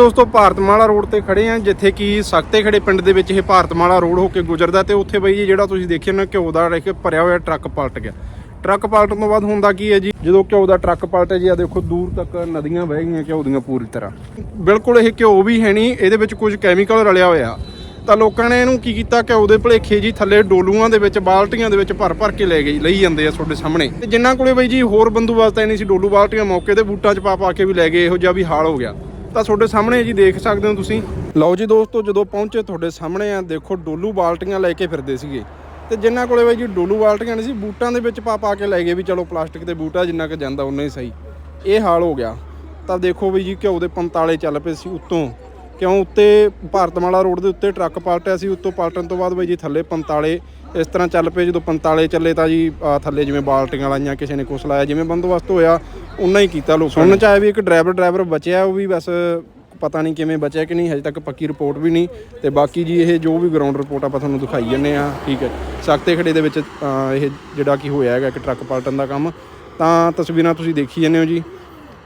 ਦੋਸਤੋ, ਭਾਰਤਮਾਲਾ ਰੋਡ ਤੇ ਖੜੇ ਆ ਜਿੱਥੇ ਕਿ ਸਖਤੇ ਖੜੇ ਪਿੰਡ ਦੇ ਵਿੱਚ ਇਹ ਭਾਰਤਮਾਲਾ ਰੋਡ ਹੋ ਕੇ ਗੁਜ਼ਰਦਾ ਤੇ ਉੱਥੇ ਬਈ ਜੀ ਜਿਹੜਾ ਤੁਸੀਂ ਦੇਖਿਆ ਨਾ, ਘਿਓ ਦਾ ਇੱਕ ਭਰਿਆ ਹੋਇਆ ਟਰੱਕ ਪਲਟ ਗਿਆ। ਟਰੱਕ ਪਲਟਣ ਤੋਂ ਬਾਅਦ ਹੁੰਦਾ ਕੀ ਹੈ ਜੀ, ਜਦੋਂ ਘਿਓ ਦਾ ਟਰੱਕ ਪਲਟਿਆ ਜੀ ਆ ਦੇਖੋ, ਦੂਰ ਤੱਕ ਨਦੀਆਂ ਵਹਿ ਗਈਆਂ ਘਿਓ ਦੀਆਂ ਪੂਰੀ ਤਰ੍ਹਾਂ। ਬਿਲਕੁਲ ਇਹ ਘਿਓ ਵੀ ਹੈ ਨਹੀਂ, ਇਹਦੇ ਵਿੱਚ ਕੁਝ ਕੈਮੀਕਲ ਰਲਿਆ ਹੋਇਆ। ਤਾਂ ਲੋਕਾਂ ਨੇ ਇਹਨੂੰ ਕੀ ਕੀਤਾ, ਘਿਓ ਦੇ ਭਲੇਖੇ ਜੀ ਥੱਲੇ ਡੋਲੂਆਂ ਦੇ ਵਿੱਚ, ਬਾਲਟੀਆਂ ਦੇ ਵਿੱਚ ਭਰ ਭਰ ਕੇ ਲੈ ਗਏ, ਲਈ ਜਾਂਦੇ ਆ ਤੁਹਾਡੇ ਸਾਹਮਣੇ। ਤੇ ਜਿਨ੍ਹਾਂ ਕੋਲੇ ਬਈ ਜੀ ਹੋਰ ਬੰਦੋਬਸਤ ਹੈ ਨਹੀਂ ਸੀ, ਡੋਲੂ ਬਾਲਟੀਆਂ ਮੌਕੇ ਤੇ ਬੂਟਾਂ 'ਚ ਪਾ ਪਾ ਕੇ ਵੀ ਲੈ ਗਏ, ਇਹੋ ਜਿਹਾ ਵੀ ਹਾਲ ਹੋ ਗਿਆ। ਤਾਂ ਤੁਹਾਡੇ ਸਾਹਮਣੇ ਜੀ, ਦੇਖ ਸਕਦੇ ਹੋ ਤੁਸੀਂ। ਲਓ ਜੀ ਦੋਸਤੋ, ਜਦੋਂ ਪਹੁੰਚੇ ਤੁਹਾਡੇ ਸਾਹਮਣੇ ਆ, ਦੇਖੋ ਡੋਲੂ ਬਾਲਟੀਆਂ ਲੈ ਕੇ ਫਿਰਦੇ ਸੀਗੇ। ਤੇ ਜਿਨ੍ਹਾਂ ਕੋਲੇ ਬਾਈ ਜੀ ਡੋਲੂ ਬਾਲਟੀਆਂ ਨਹੀਂ ਸੀ, ਬੂਟਾਂ ਦੇ ਵਿੱਚ ਪਾ ਪਾ ਕੇ ਲੈ ਗਏ ਵੀ ਚਲੋ ਪਲਾਸਟਿਕ ਦੇ ਬੂਟਾ ਜਿੰਨਾ ਕੁ ਜਾਂਦਾ ਉਨਾ ਹੀ ਸਹੀ। ਇਹ ਹਾਲ ਹੋ ਗਿਆ। ਤਾਂ ਦੇਖੋ ਬਈ ਜੀ ਘਿਓ ਦੇ 45 ਚੱਲ ਪਏ ਸੀ ਉੱਤੋਂ। ਕਿਉਂ? ਉੱਤੇ ਭਾਰਤਮਾਲਾ ਰੋਡ ਦੇ ਉੱਤੇ ਟਰੱਕ ਪਲਟਿਆ ਸੀ, ਉੱਤੋਂ ਪਲਟਣ ਤੋਂ ਬਾਅਦ ਬਾਈ ਜੀ ਥੱਲੇ 45 ਇਸ ਤਰ੍ਹਾਂ ਚੱਲ ਪਏ ਜਦੋਂ 45 ਚੱਲੇ ਤਾਂ ਜੀ ਆਹ ਥੱਲੇ ਜਿਵੇਂ ਬਾਲਟੀਆਂ ਲਾਈਆਂ ਕਿਸੇ ਨੇ ਕੁਛ ਲਾਇਆ ਜਿਵੇਂ ਬੰਦੋਬਸਤ ਹੋਇਆ ਉਨਾ ਹੀ ਕੀਤਾ ਲੋਕਾਂ। ਸੁਣਨ ਚ ਆਇਆ ਵੀ ਇੱਕ ਡਰਾਈਵਰ ਡਰਾਈਵਰ ਬਚਿਆ ਉਹ ਵੀ ਬਸ ਪਤਾ ਨਹੀਂ ਕਿਵੇਂ ਬਚਿਆ ਕਿ ਨਹੀਂ ਹਜੇ ਤੱਕ ਪੱਕੀ ਰਿਪੋਰਟ ਵੀ ਨਹੀਂ। ਤੇ ਬਾਕੀ ਜੀ ਇਹ ਜੋ ਵੀ ਗਰਾਊਂਡ ਰਿਪੋਰਟ ਆਪਾਂ ਤੁਹਾਨੂੰ ਦਿਖਾਈ ਜੰਨੇ ਆ ਠੀਕ ਹੈ। ਸਖਤੇ ਖੜੇ ਦੇ ਵਿੱਚ ਇਹ ਜਿਹੜਾ ਕੀ ਹੋਇਆ ਹੈਗਾ ਇੱਕ ਟਰੱਕ ਪਲਟਣ ਦਾ ਕੰਮ। ਤਾਂ ਤਸਵੀਰਾਂ ਤੁਸੀਂ ਦੇਖੀ ਜਾਂਦੇ ਹੋ ਜੀ।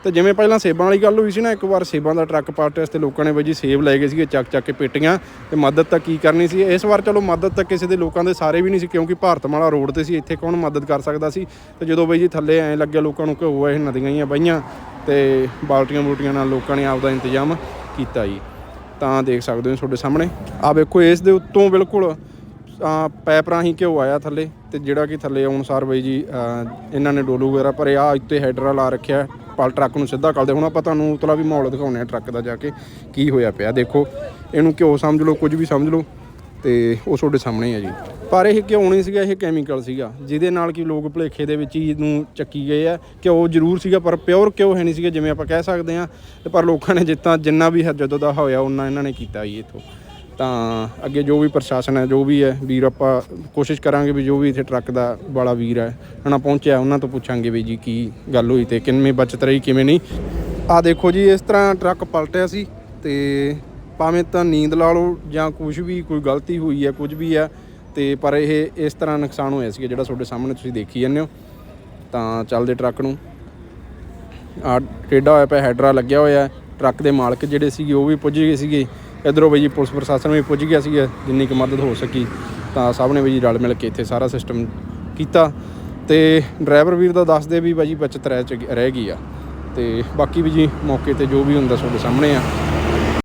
ਤੇ ਜਿਵੇਂ ਪਹਿਲਾਂ ਸੇਬਾਂ ਵਾਲੀ ਗੱਲ ਹੋਈ ਸੀ ਨਾ, ਇੱਕ ਵਾਰ ਸੇਬਾਂ ਦਾ ਟਰੱਕ ਪਲਟਿਆ ਇਸ ਤੇ ਲੋਕਾਂ ਨੇ ਬਈ ਜੀ ਸੇਬ ਲੈ ਗਏ ਸੀਗੇ, ਚੱਕ ਚੱਕ ਕੇ ਪੇਟੀਆਂ ਤੇ ਮਦਦ ਤਾਂ ਕੀ ਕਰਨੀ ਸੀ? ਇਸ ਵਾਰ ਚਲੋ ਮਦਦ ਤਾਂ ਕਿਸੇ ਦੇ ਲੋਕਾਂ ਦੇ ਸਾਰੇ ਵੀ ਨਹੀਂ ਸੀ, ਕਿਉਂਕਿ ਭਾਰਤਮਾਲਾ ਰੋਡ ਤੇ ਸੀ, ਇੱਥੇ ਕੌਣ ਮਦਦ ਕਰ ਸਕਦਾ ਸੀ? ਤੇ ਜਦੋਂ ਬਈ ਜੀ ਥੱਲੇ ਐਂ ਲੱਗਿਆ ਲੋਕਾਂ ਨੂੰ ਘਿਓ ਇਹ ਨਦੀਆਂ ਹੀ ਆ ਬਈਆਂ ਤੇ ਬਾਲਟੀਆਂ ਬੂਟੀਆਂ ਨਾਲ ਲੋਕਾਂ ਨੇ ਆਪਦਾ ਇੰਤਜ਼ਾਮ ਕੀਤਾ ਜੀ। ਤਾਂ ਦੇਖ ਸਕਦੇ ਹੋ ਤੁਹਾਡੇ ਸਾਹਮਣੇ। ਆ ਵੇਖੋ, ਇਸ ਦੇ ਉੱਤੋਂ ਬਿਲਕੁਲ ਪੈਪ ਰਾਹੀਂ ਘਿਓ ਆਇਆ ਥੱਲੇ ਤੇ ਜਿਹੜਾ ਕਿ ਥੱਲੇ ਆਉਣ ਸਾਰ ਬਈ ਜੀ ਇਹਨਾਂ ਨੇ ਡੋਲੂ ਵਗੈਰਾ ਭਰੇ ਆ ਉੱਤੇ ਹੈਡਰਾ ਲਾ ਰੱਖਿਆ। ਪਲ ਟਰੱਕ ਨੂੰ ਸਿੱਧਾ ਕਰਦੇ ਹੁਣ ਆਪਾਂ ਤੁਹਾਨੂੰ ਉਤਲਾ ਵੀ ਮਾਹੌਲ ਦਿਖਾਉਣੇ ਆ ਟਰੱਕ ਦਾ ਜਾ ਕੇ, ਕੀ ਹੋਇਆ ਪਿਆ। ਦੇਖੋ, ਇਹਨੂੰ ਘਿਓ ਸਮਝ ਲਓ, ਕੁਝ ਵੀ ਸਮਝ ਲਓ, ਤੇ ਉਹ ਤੁਹਾਡੇ ਸਾਹਮਣੇ ਆ ਜੀ। ਪਰ ਇਹ ਘਿਓ ਨਹੀਂ ਸੀਗਾ, ਇਹ ਕੈਮੀਕਲ ਸੀਗਾ, ਜਿਹਦੇ ਨਾਲ ਕਿ ਲੋਕ ਭੁਲੇਖੇ ਦੇ ਵਿੱਚ ਹੀ ਨੂੰ ਚੱਕੀ ਗਏ ਆ। ਘਿਓ ਜ਼ਰੂਰ ਸੀਗਾ, ਪਰ ਪਿਓਰ ਘਿਓ ਹੈ ਨਹੀਂ ਸੀਗਾ, ਜਿਵੇਂ ਆਪਾਂ ਕਹਿ ਸਕਦੇ ਆ ਪਰ ਲੋਕਾਂ ਨੇ ਜਿੱਤਾਂ ਜਿੰਨਾ ਵੀ ਜਦੋਂ ਦਾ ਹੋਇਆ ਉਹਨਾਂ ਇਹਨਾਂ ਨੇ ਕੀਤਾ ਜੀ ਇਥੋਂ। ਤਾਂ ਅੱਗੇ ਜੋ ਵੀ ਪ੍ਰਸ਼ਾਸਨ ਹੈ, ਜੋ ਵੀ ਹੈ, ਵੀਰ ਆਪਾਂ ਕੋਸ਼ਿਸ਼ ਕਰਾਂਗੇ ਵੀ ਜੋ ਵੀ ਇੱਥੇ ਟਰੱਕ ਦਾ ਵਾਲਾ ਵੀਰ ਹੈ ਹਨਾ ਪਹੁੰਚਿਆ, ਉਹਨਾਂ ਤੋਂ ਪੁੱਛਾਂਗੇ ਵੀ ਜੀ ਕੀ ਗੱਲ ਹੋਈ ਤੇ ਕਿੰਨੇ ਬਚਤ ਰਹੀ, ਕਿਵੇਂ ਨਹੀਂ। ਆ ਦੇਖੋ ਜੀ, ਇਸ ਤਰ੍ਹਾਂ ਟਰੱਕ ਪਲਟਿਆ ਸੀ ਤੇ ਭਾਵੇਂ ਤਾਂ ਨੀਂਦ ਲਾ ਲਓ ਜਾਂ ਕੁਝ ਵੀ, ਕੋਈ ਗਲਤੀ ਹੋਈ ਹੈ ਕੁਝ ਵੀ ਹੈ, ਤੇ ਪਰ ਇਹ ਇਸ ਤਰ੍ਹਾਂ ਨੁਕਸਾਨ ਹੋਇਆ ਸੀ ਜਿਹੜਾ ਤੁਹਾਡੇ ਸਾਹਮਣੇ ਤੁਸੀਂ ਦੇਖੀ ਜਾਂਦੇ ਹੋ। ਤਾਂ ਚੱਲਦੇ ਟਰੱਕ ਨੂੰ। ਆ ਟੇਡਾ ਹੋਇਆ ਪਿਆ, ਹੈਡਰਾ ਲੱਗਿਆ ਹੋਇਆ ਟਰੱਕ ਦੇ ਮਾਲਕ ਜਿਹੜੇ ਸੀਗੇ, ਉਹ ਵੀ ਪੁੱਜ ਗਏ ਸੀਗੇ। ਇਧਰੋਂ ਬਈ ਜੀ ਪੁਲਿਸ ਪ੍ਰਸ਼ਾਸਨ ਵੀ ਪੁੱਜ ਗਿਆ ਸੀਗਾ, ਜਿੰਨੀ ਕੁ ਮਦਦ ਹੋ ਸਕੀ, ਤਾਂ ਸਭ ਨੇ ਬਈ ਜੀ ਰਲ ਮਿਲ ਕੇ ਇੱਥੇ ਸਾਰਾ ਸਿਸਟਮ ਕੀਤਾ। ਤੇ ਡਰਾਈਵਰ ਵੀਰ ਦਾ ਦੱਸਦੇ ਵੀ ਬਾਈ ਜੀ ਬਚਤ ਰਹਿ ਚ- ਰਹਿ ਗਈ ਆ। ਤੇ ਬਾਕੀ ਵੀ ਜੀ ਮੌਕੇ ਤੇ ਜੋ ਵੀ ਹੁੰਦਾ, ਤੁਹਾਡੇ ਸਾਹਮਣੇ ਆ।